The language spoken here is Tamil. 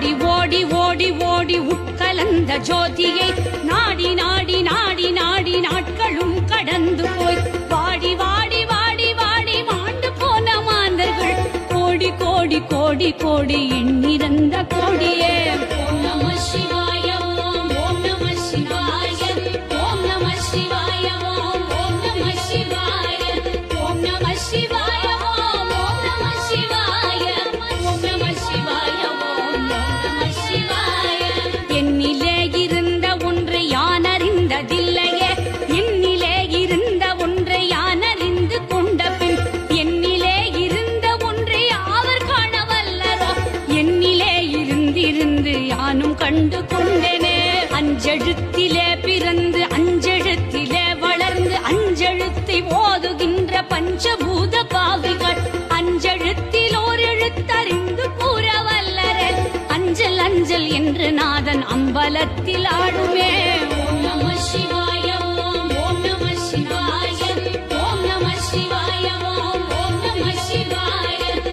ஓடி ஓடி ஓடி ஓடி உட்கலந்த ஜோதியை. நாடி நாடி நாடி நாடி நாட்களும் கடந்து போய். வாடி வாடி வாடி வாடி மாண்டு போன மாந்தர்கள். கோடி கோடி கோடி கோடி எண்ணிறந்த கோடியே. ஓம் நம சிவாய ஓம் நம சிவாய ஓம் நம சிவாய ஓம் என்னிலே இருந்த ஒன்றை யான் அறிந்ததில்லையே என்னிலே இருந்த ஒன்றை யான் அறிந்து கொண்ட பின் என்னிலே இருந்த ஒன்றை அவர் என்னிலே இருந்திருந்து யானும் கண்டு கொண்டேனே. அஞ்செழுத்திலே பிறந்து அஞ்செழுத்திலே வளர்ந்து அஞ்செழுத்தை ஓதுகின்ற பஞ்ச வல்லரே அஞ்சல் என்று நாதன் அம்பலத்தில் ஆடுமே.